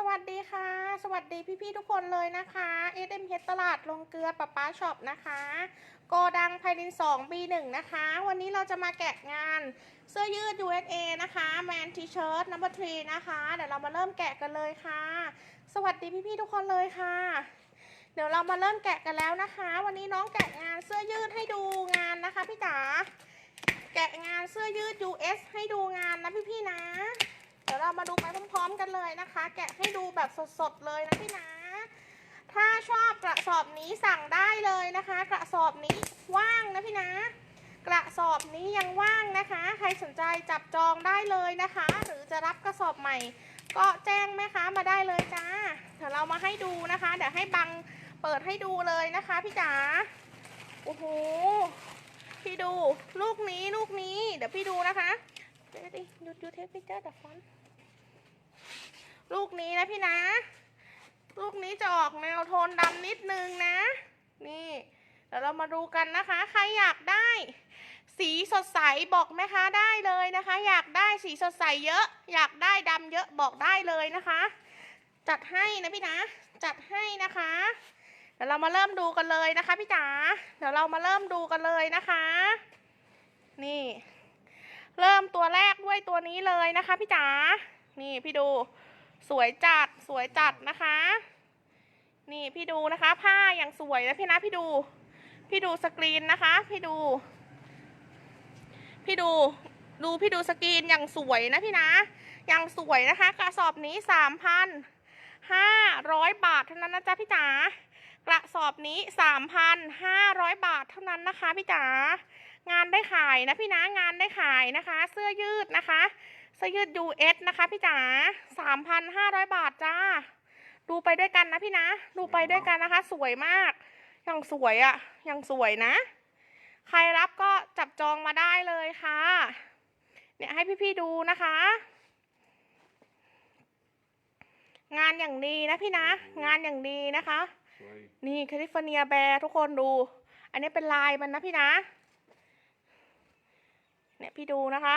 สวัสดีค่ะ สวัสดีพี่ๆทุกคนเลยนะคะ SMH ตลาดลงเกลือปะป้าช็อปนะคะโกดังไพลิน 2 B1 นะคะ วันนี้เราจะมาแกะงานเสื้อยืด USA นะคะแมนทีเชิร์ตนัมเบอร์ทนะคะ เดี๋ยวเรามาเริ่มแกะกันเลยค่ะ สวัสดีพี่ๆทุกคนเลยค่ะ เดี๋ยวเรามาเริ่มแกะกันแล้วนะคะ วันนี้น้องแกะงานเสื้อยืดให้ดูงานนะคะพี่จ๋าแกะงานเสื้อยืด US ให้ดูงานนะพี่ๆนะ ดี๋ยวเรามาดูไปพร้อมๆกันเลยนะคะ แกะให้ดูแบบสดๆเลยนะพี่นะ ถ้าชอบกระสอบนี้สั่งได้เลยนะคะ กระสอบนี้ว่างนะพี่นะ กระสอบนี้ยังว่างนะคะ ใครสนใจจับจองได้เลยนะคะ หรือจะรับกระสอบใหม่ ก็แจ้งแม่ค้ามาได้เลยจ้า เดี๋ยวเรามาให้ดูนะคะ เดี๋ยวให้บังเปิดให้ดูเลยนะคะพี่จ๋า โอ้โห พี่ดู ลูกนี้ลูกนี้ เดี๋ยวพี่ดูนะคะเดี๋ยวดิยูยู ลูกนี้นะพี่นะ ลูกนี้จะออกแนวโทนดำนิดนึงนะ นี่เดี๋ยวเรามาดูกันนะคะ ใครอยากได้ สีสดใสบอกแม่ค้าได้เลยนะคะ อยากได้สีสดใสเยอะ อยากได้ดำเยอะบอกได้เลยนะคะ จัดให้นะพี่นะ จัดให้นะคะเดี๋ยวเรามาเริ่มดูกันเลยนะคะพี่จ๋า เดี๋ยวเรามาเริ่มดูกันเลยนะคะ นี่ เริ่มตัวแรกด้วยตัวนี้เลยนะคะพี่จ๋า นี่พี่ดู สวยจัดสวยจัดนะคะ นี่พี่ดูนะคะผ้าอย่างสวยนะพี่นะพี่ดู พี่ดูสกรีนนะคะ พี่ดู พี่ดูดูพี่ดูสกรีนอย่างสวยนะพี่นะอย่างสวยนะคะกระสอบนี้สามพันห้าร้อยบาทเท่านั้นนะจ๊ะพี่จ๋ากระสอบนี้สามพันห้าร้อยบาทเท่านั้นนะคะพี่จ๋างานได้ขายนะพี่นะงานได้ขายนะคะ เสื้อยืดนะคะ เสื้อยืด US นะคะพี่จ๋าสามพันห้าร้อยบาทจ้า ดูไปด้วยกันนะพี่นะ ดูไปด้วยกันนะคะ สวยมากยังสวยอะ่ะยังสวยนะ ใครรับก็จับจองมาได้เลยค่ะ เนี่ยให้พี่ๆดูนะคะ งานอย่างดีนะพี่นะ งานอย่างดีนะคะ นี่แคลิฟอร์เนียแบร์ทุกคนดู อันนี้เป็นลายมันนะพี่นะ เนี่ยพี่ดูนะคะ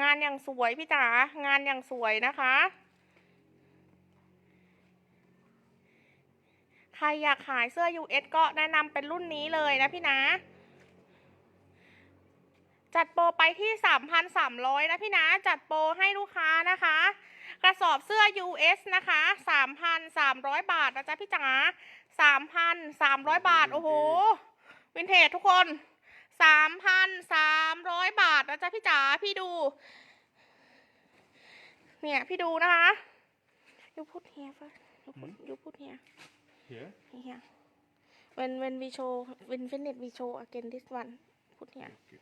งานอย่างสวยพี่จ๋างานอย่างสวยนะคะ ใครอยากขายเสื้อ US ก็แนะนำเป็นรุ่นนี้เลยนะพี่นะ จัดโปรไปที่ 3,300 นะพี่นะ จัดโปรให้ลูกค้านะคะ กระสอบเสื้อ US นะคะ 3,300 บาทนะจ๊ะพี่จ๋า3,300 บาท โอ้โห วินเทจทุกคน 3,300บาทนะจ๊ะพี่จ๋าพี่ดู เนี่ยพี่ดูนะคะ you put here first you put you put here Here? here when when we show when finish we show again this one put here Okay.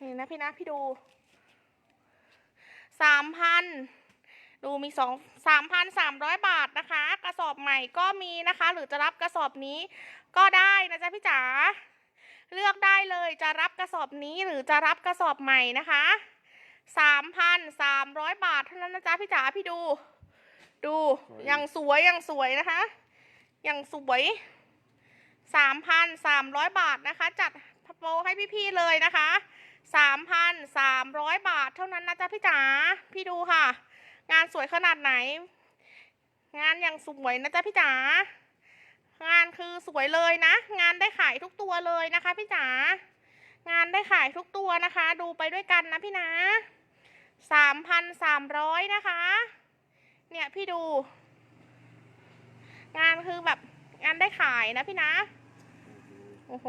นี่นะพี่นะพี่ดูสามพันดูมีสองสามพันสามร้อยบาทนะคะ กระสอบใหม่ก็มีนะคะ หรือจะรับกระสอบนี้ก็ได้นะจ๊ะพี่จ๋าเลือกได้เลย จะรับกระสอบนี้หรือจะรับกระสอบใหม่นะคะสามพันสามร้อยบาทเท่านั้นนะจ๊ะพี่จ๋าพี่ดู ดูสวยอย่างสวยอย่างสวยนะคะ อย่างสวยสามพันสามร้อยบาทนะคะ จัดโปรให้พี่ๆเลยนะคะสามพันสามร้อยบาทเท่านั้นนะจ๊ะพี่จ๋าพี่ดูค่ะ งานสวยขนาดไหน งานอย่างสวยนะจ๊ะพี่จ๋างานคือสวยเลยนะ งานได้ขายทุกตัวเลยนะคะพี่จ๋า งานได้ขายทุกตัวนะคะ ดูไปด้วยกันนะพี่นะสามพันสามร้อยนะคะ เนี่ยพี่ดู งานคือแบบงานได้ขายนะพี่นะ โอ้โห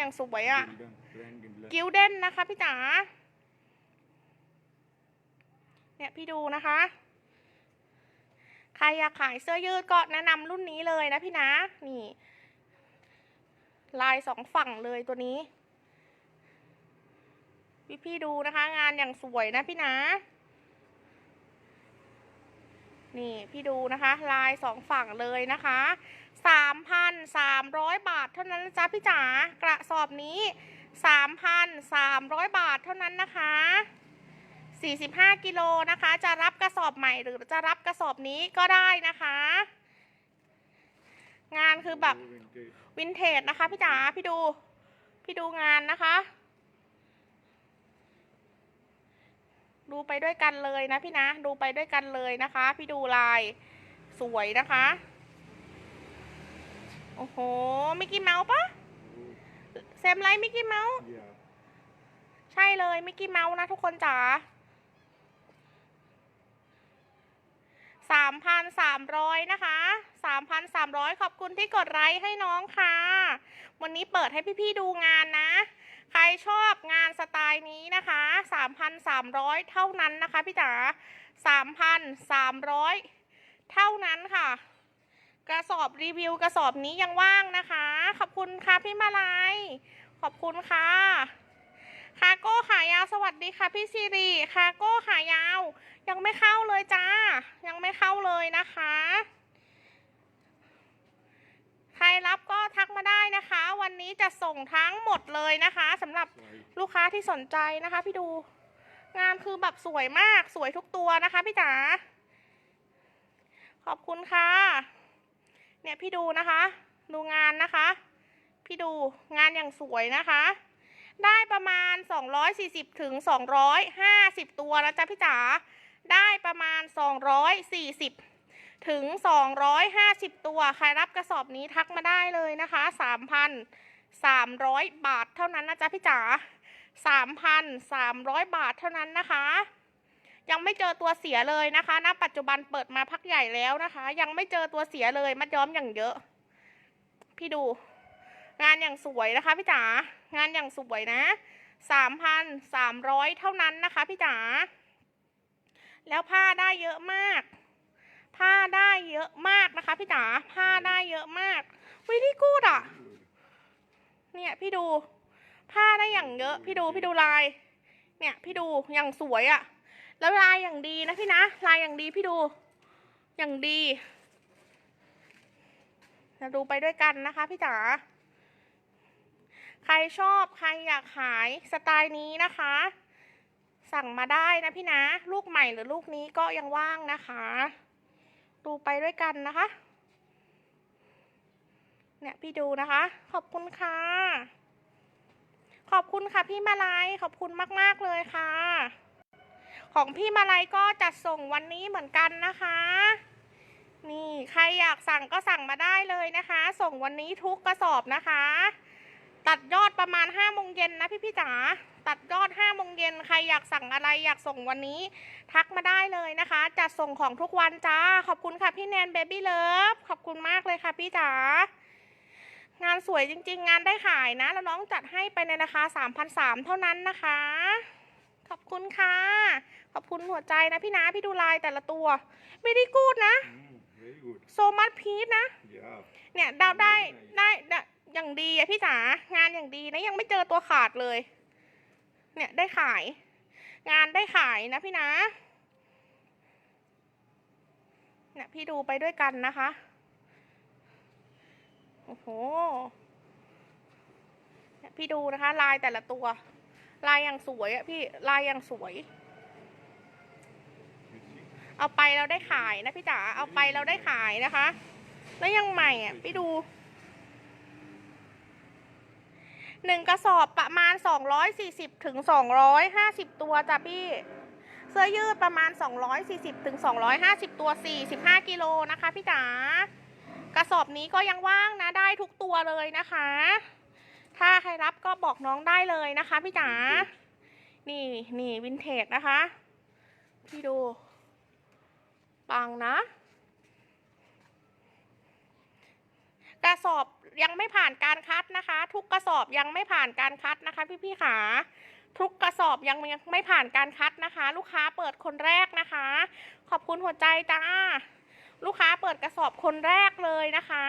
ย่างสวยอะ่ะ กิลเด้นนะคะพี่จ๋า เนี่ยพี่ดูนะคะ ใครอยากขายเสื้อยืดก็แนะนำรุ่นนี้เลยนะพี่นะ นี่ ลายสองฝั่งเลยตัวนี้ พี่พี่ๆดูนะคะ งานอย่างสวยนะพี่นะ นี่พี่ดูนะคะ ลายสองฝั่งเลยนะคะสามพันสามร้อยบาทเท่านั้นนะจ๊ะพี่จ๋ากระสอบนี้3,300บาทเท่านั้นนะคะ45กิโลนะคะ จะรับกระสอบใหม่หรือจะรับกระสอบนี้ก็ได้นะคะ งานคือแบบ Vintage. วินเทจนะคะพี่จ๋าพี่ดู พี่ดูงานนะคะ ดูไปด้วยกันเลยนะพี่นะ ดูไปด้วยกันเลยนะคะ พี่ดูลายสวยนะคะ โอ้โห มิกกี้เมาส์ปะเซมไลท์มิกกี้เมาส์ใช่เลยมิกกี้เมาส์นะทุกคนจ๋าสามพันสามร้อยนะคะสามพันสามร้อยขอบคุณที่กดไลค์ให้น้องค่ะ วันนี้เปิดให้พี่ๆดูงานนะ ใครชอบงานสไตล์นี้นะคะสามพันสามร้อยเท่านั้นนะคะพี่จ๋าสามพันสามร้อยเท่านั้นค่ะ กระสอบรีวิวกระสอบนี้ยังว่างนะคะ ขอบคุณค่ะพี่มาลัยขอบคุณค่ะคาโก้ขายาวสวัสดีค่ะพี่ซีรีคาโก้ขายาว ยังไม่เข้าเลยจ้า ยังไม่เข้าเลยนะคะ รรับก็ทักมาได้นะคะ วันนี้จะส่งทั้งหมดเลยนะคะสำหรับ Sorry. ลูกค้าที่สนใจนะคะ พี่ดูงานคือแบบสวยมากสวยทุกตัวนะคะพี่จ๋าขอบคุณค่ะ เนี่ยพี่ดูนะคะ ดูงานนะคะ พี่ดูงานอย่างสวยนะคะ ได้ประมาณ 240ถึง250 ตัวนะจ๊ะพี่จ๋าได้ประมาณ 240 ถึง 250 ตัว ใครรับกระสอบนี้ทักมาได้เลยนะคะ 3,300 บาทเท่านั้นนะจ๊ะพี่จ๋า 3,300 บาทเท่านั้นนะคะ ยังไม่เจอตัวเสียเลยนะคะณปัจจุบันเปิดมาพักใหญ่แล้วนะคะ ยังไม่เจอตัวเสียเลย มัดย้อมอย่างเยอะ พี่ดู งานอย่างสวยนะคะพี่จ๋า งานอย่างสวยนะสามพันสามร้อยเท่านั้นนะคะพี่จ๋า แล้วผ้าได้เยอะมาก ผ้าได้เยอะมากนะคะ พี่จ๋าผ้าได้เยอะมากวิธีกูดอะ เนี่ยพี่ดูผ้าได้อย่างเยอะ พี่ดูพี่ดูลาย เนี่ยพี่ดูอย่างสวยอะ่ะ แล้วลายอย่างดีนะพี่นะลายอย่างดีพี่ดูอย่างดีเราดูไปด้วยกันนะคะ พี่จ๋าใครชอบใครอยากขายสไตล์นี้นะคะ สั่งมาได้นะพี่นะ ลูกใหม่หรือลูกนี้ก็ยังว่างนะคะ ดูไปด้วยกันนะคะ เนี่ยพี่ดูนะคะ ขอบคุณค่ะ ขอบคุณค่ะพี่มาลัยขอบคุณมากๆเลยค่ะ ของพี่มาลัยก็จัดส่งวันนี้เหมือนกันนะคะ นี่ใครอยากสั่งก็สั่งมาได้เลยนะคะ ส่งวันนี้ทุกกระสอบนะคะ ตัดยอดประมาณ5้าโมงเย็นนะพี่พี่ๆจ๋าตัดยอด5้าโมงเย็นใครอยากสั่งอะไรอยากส่งวันนี้ ทักมาได้เลยนะคะจัดส่งของทุกวันจ้า ขอบคุณค่ะพี่แนนเบบี้เลิฟขอบคุณมากเลยค่ะพี่จ๋างานสวยจริง ๆ งานได้ขายนะ แล้วน้องจัดให้ไปในราคา 3,300 เท่านั้นนะคะ ขอบคุณค่ะ ขอบคุณหัวใจนะพี่นะพี่ดูลายแต่ละตัวไม่ได้กูดนะ Mm, very good. โซมัสพีทนะ Yeah. เนี่ยดาวได้ได้ได้ อย่างดีอะพี่จ๋างานอย่างดีนะยังไม่เจอตัวขาดเลย เนี่ยได้ขาย งานได้ขายนะพี่นะเนี่ยพี่ดูไปด้วยกันนะคะ โอ้โหเนี่ยพี่ดูนะคะ ลายแต่ละตัว ลายอย่างสวยอะพี่ลายอย่างสวย เอาไปเราได้ขายนะพี่จ๋าเอาไปเราได้ขายนะคะ แล้วยังใหม่อะพี่ดู หนึ่งกระสอบประมาณ 240ถึง250 ตัวจ้ะพี่ เสื้อยืดประมาณ 240ถึง250 ตัว 45 กิโลนะคะพี่จ๋ากระสอบนี้ก็ยังว่างนะได้ทุกตัวเลยนะคะ ถ้าใครรับก็บอกน้องได้เลยนะคะพี่จ๋า นี่นี่วินเทจนะคะ พี่ดู ปังนะ กระสอบยังไม่ผ่านการคัดนะคะ ทุกกระสอบยังไม่ผ่านการคัดนะคะ พี่ๆขาทุกกระสอบยังยังไม่ผ่านการคัดนะคะ ลูกค้าเปิดคนแรกนะคะ ขอบคุณหัวใจจ้าลูกค้าเปิดกระสอบคนแรกเลยนะคะ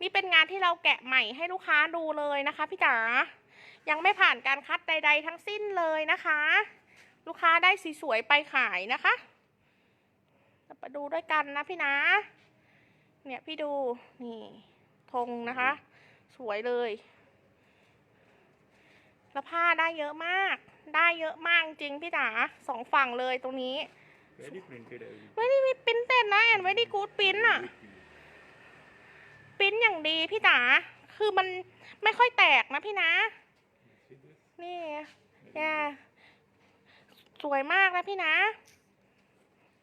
นี่เป็นงานที่เราแกะใหม่ให้ลูกค้าดูเลยนะคะ พี่จ๋ายังไม่ผ่านการคัดใด ๆ ทั้งสิ้นเลยนะคะ ลูกค้าได้สีสวยไปขายนะคะเราดูด้วยกันนะพี่นะ เนี่ยพี่ดูนี่ ธงนะคะ สวยเลยแล้วผ้าได้เยอะมาก ได้เยอะมากจริงพี่จ๋าสองฝั่งเลยตรงนี้ Very printed everything. ไม่ได้มีปริ้นเต็นนะแอนไว้ดีกูดปริ้นอะ Very clean. ปริ้นอย่างดีพี่จ๋าคือมันไม่ค่อยแตกนะพี่นะ See this? นี่เนี่ยสวยมากนะพี่นะ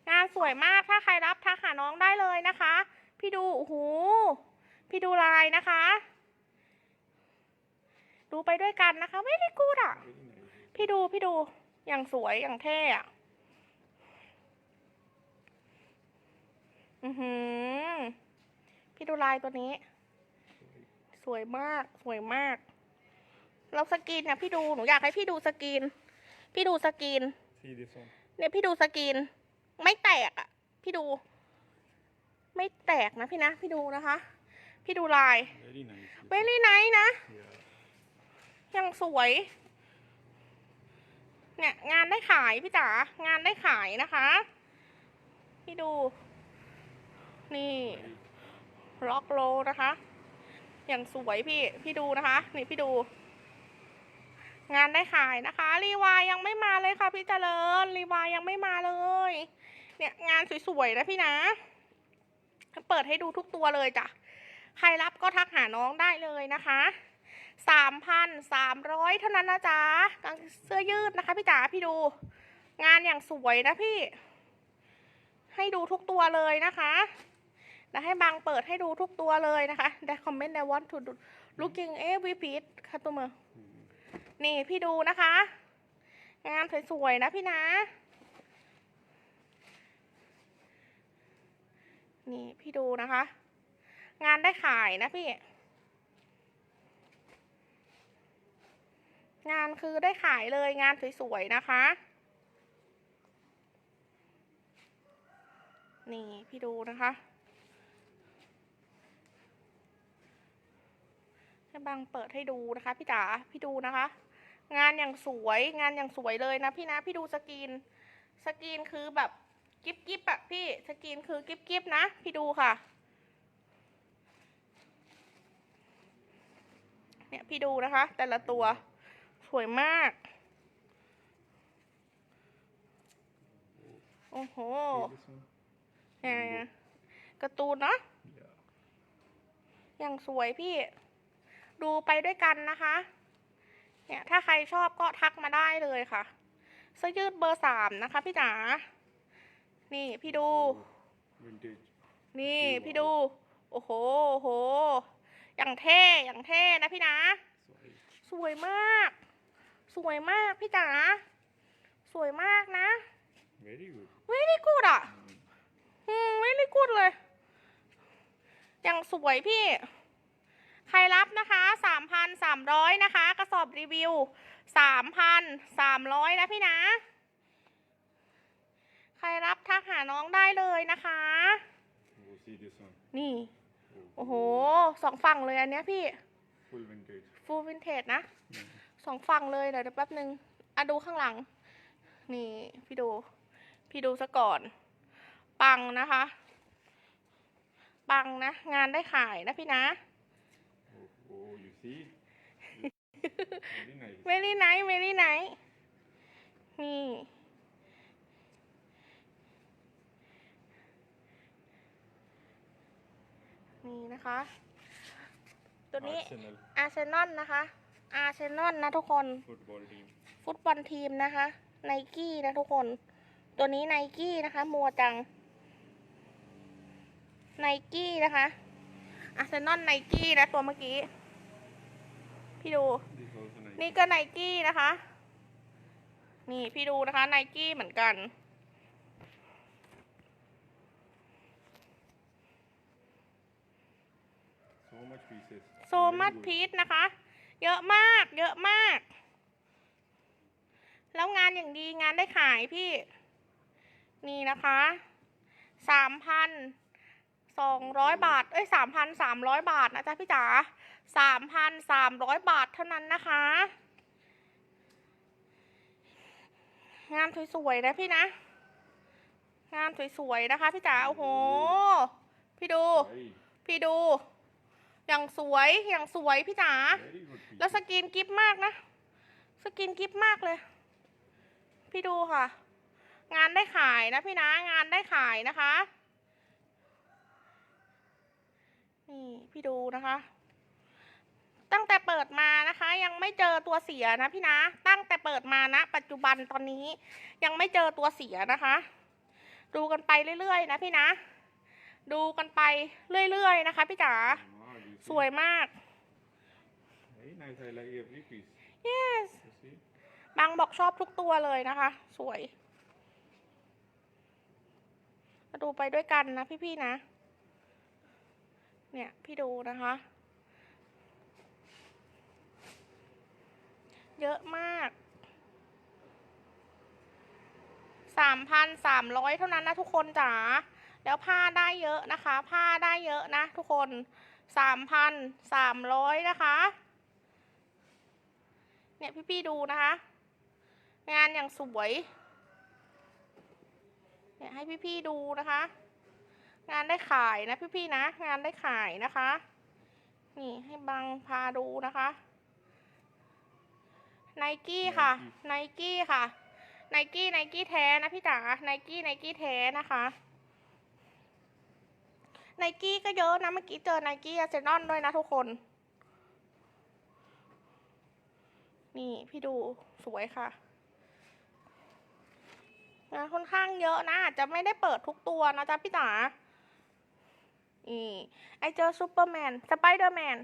งานสวยมากถ้าใครรับทักหาน้องได้เลยนะคะ พี่ดูโอ้โห พี่ดูลายนะคะ ดูไปด้วยกันนะคะ ไม่ได้กูดอะ Very nice. พี่ดูพี่ดูอย่างสวยอย่างเท่อะอือหือ พี่ดูลายตัวนี้ สวยมากสวยมาก เราสกรีนเนี่ยพี่ดูหนูอยากให้พี่ดูสกรีน พี่ดูสกรีน See this one. เนี่ยพี่ดูสกรีน ไม่แตกอะพี่ดู ไม่แตกนะพี่นะ พี่ดูนะคะ พี่ดูลาย Very nice. เวลี่ไนท์นะ Yeah. ยังสวย เนี่ย งานได้ขายพี่จ๋างานได้ขายนะคะ พี่ดู นี่ Very ล็อกโลนะคะ อย่างสวยพี่ พี่ดูนะคะ นี่พี่ดู งานได้ขายนะคะ รีวายยังไม่มาเลยค่ะพี่เจริญ รีวายยังไม่มาเลย เนี่ยงานสวยๆนะพี่นะ เปิดให้ดูทุกตัวเลยจ้ะ ใครรับก็ทักหาน้องได้เลยนะคะสามพันสามร้อยเท่านั้นนะจ๊ะกางเสื้อยืดนะคะพี่จ๋าพี่ดู งานอย่างสวยนะพี่ ให้ดูทุกตัวเลยนะคะแล้วให้บางเปิดให้ดูทุกตัวเลยนะคะได้คอมเมนต์ได้ want to do looking every piece ค่ะตัวมือนี่พี่ดูนะคะ งานสวยๆนะพี่นะ นี่พี่ดูนะคะ งานได้ขายนะพี่ งานคือได้ขายเลยงานสวยๆนะคะ นี่พี่ดูนะคะให้บังเปิดให้ดูนะคะ พี่จ๋าพี่ดูนะคะ งานอย่างสวยงานอย่างสวยเลยนะพี่นะพี่ดูสกรีนสกรีนคือแบบกิ๊บกิ๊บอะพี่สกรีนคือกิ๊บกิ๊บนะ พี่ดูค่ะ เนี่ยพี่ดูนะคะ แต่ละตัวสวยมาก โอ้โห See this one. เนี่ยการ์ตูนเนาะ Yeah. อย่างสวยพี่ ดูไปด้วยกันนะคะ เนี่ย ถ้าใครชอบก็ทักมาได้เลยค่ะเสื้อยืดเบอร์สามนะคะ พี่จ๋า นี่พี่ดู Vintage. นี่ดีว่ะพี่ดู โอ้โหโอ้โห อย่างเท่อย่างเท่นะพี่นะ Sorry. สวยมาก สวยมากพี่จ๋าสวยมากนะ Very good. เวลี่กูดอะอืมเวลี่กูดเลย อย่างสวยพี่ ใครรับนะคะสามพันสามร้อยนะคะ กระสอบรีวิวสามพันสามร้อยนะพี่นะ ใครรับทักหาน้องได้เลยนะคะ Oh, see this one. นี่ Oh, โอ้โหสองฝั่งเลยอันเนี้ยพี่ Full vintage. ฟูลวินเทจนะ Mm. สองฝั่งเลยเดี๋ยวแป๊บนึงอะดูข้างหลัง นี่พี่ดู พี่ดูซะก่อน ปังนะคะ ปังนะ งานได้ขายนะพี่นะ Oh, oh, you see? Very nice. เมลี่ไนท์เมลี่ไนท์นี่ นี่นะคะ ตัวนี้ Arsenal อาร์เซนอลนะคะ อาร์เซนอลนะทุกคน football team. ฟุตบอลทีมนะคะไนกี้นะทุกคน ตัวนี้ไนกี้นะคะ มัวจังไนกี้นะคะอาร์เซนอลไนกี้นะตัวเมื่อกี้ พี่ดู This also nice. นี่ก็ไนกี้นะคะ นี่พี่ดูนะคะไนกี้เหมือนกัน much pieces. โซมัด Very good. พีชนะคะ เยอะมาก เยอะมาก แล้วงานอย่างดีงานได้ขายพี่ นี่นะคะสามพันสองร้อยบาท เอ้ยสามพันสามร้อยบาทนะจ๊ะพี่จ๋าสามพันสามร้อยบาทเท่านั้นนะคะ งานสวยๆนะพี่นะ งานสวยๆนะคะพี่จ๋า โอ้โห พี่ดู Very, พี่ดู อย่างสวยอย่างสวยพี่จ๋าแล้วสกินกิฟมากนะ สกินกิฟมากเลย พี่ดูค่ะ งานได้ขายนะพี่นะ งานได้ขายนะคะนี่พี่ดูนะคะ ตั้งแต่เปิดมานะคะ ยังไม่เจอตัวเสียนะพี่นะ ตั้งแต่เปิดมานะ ปัจจุบันตอนนี้ ยังไม่เจอตัวเสียนะคะ ดูกันไปเรื่อยๆนะพี่นะ ดูกันไปเรื่อยๆนะคะ พี่จ๋า สวยมาก Very nice. I like every piece. yes You see? บางบอกชอบทุกตัวเลยนะคะ สวย มาดูไปด้วยกันนะพี่ๆนะ เนี่ย พี่ดูนะคะ เยอะมากสามพันสามร้อยเท่านั้นนะทุกคนจ๋าแล้วผ้าได้เยอะนะคะ ผ้าได้เยอะนะทุกคน สามพันสามร้อยนะคะ เนี่ยพี่ๆดูนะคะ งานอย่างสวย เนี่ยให้พี่ๆดูนะคะ งานได้ขายนะพี่ๆนะ งานได้ขายนะคะ นี่ให้บังพาดูนะคะไนกี้ค่ะไนกี้ค่ะไนกี้ไนกี้แท้นะพี่จ๋าไนกี้ไนกี้แท้นะคะ ไนกี้ก็เยอะนะเมื่อกี้เจอไนกี้อาร์เซนอลด้วยนะทุกคน นี่พี่ดูสวยค่ะงานค่อนข้างเยอะนะอาจจะไม่ได้เปิดทุกตัวนะจ๊ะพี่จ๋านี่ไอเจอซูเปอร์แมนสไปเดอร์แมน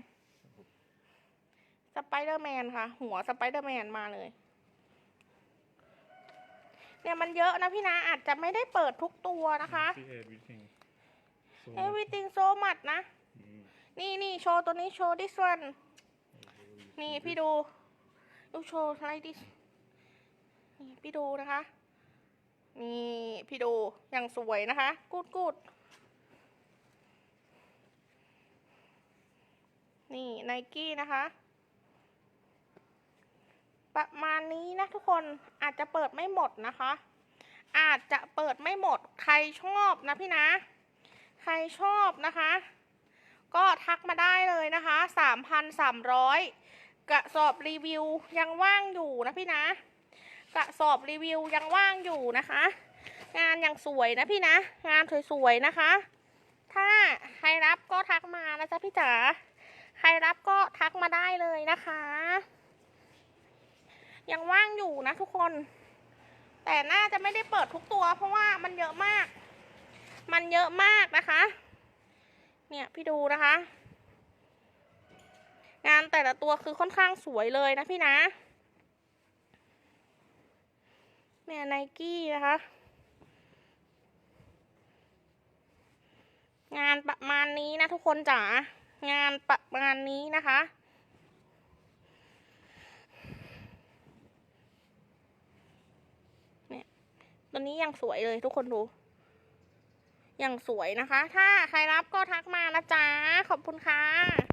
สไปเดอร์แมนค่ะ หัวสไปเดอร์แมนมาเลย เนี่ยมันเยอะนะพี่นะอาจจะไม่ได้เปิดทุกตัวนะคะ See everything. So much. everything so much นะ Mm. นี่นี่โชว์ตัวนี้โชว์ this one นี่พี่ดูดูโชว์อะไรดินี่พี่ดูนะคะ นี่พี่ดูอย่างสวยนะคะ กูดกูดนี่ไนกี้นะคะ ประมาณนี้นะทุกคนอาจจะเปิดไม่หมดนะคะ อาจจะเปิดไม่หมดใครชอบนะพี่นะ ใครชอบนะคะ ก็ทักมาได้เลยนะคะ3,300กระสอบรีวิวยังว่างอยู่นะพี่นะ กระสอบรีวิวยังว่างอยู่นะคะ งานยังสวยนะพี่นะ งานสวยๆนะคะ ถ้าใครรับก็ทักมานะจ๊ะพี่จ๋าใครรับก็ทักมาได้เลยนะคะ ยังว่างอยู่นะทุกคน แต่น่าจะไม่ได้เปิดทุกตัวเพราะว่ามันเยอะมาก มันเยอะมากนะคะ เนี่ยพี่ดูนะคะ งานแต่ละตัวคือค่อนข้างสวยเลยนะพี่นะเนี่ยไนกี้นะคะ งานประมาณนี้นะทุกคนจ๋างานประมาณนี้นะคะเนี่ยตัวนี้ยังสวยเลยทุกคนดู อย่างสวยนะคะ ถ้าใครรับก็ทักมานะจ๊ะ ขอบคุณค่ะ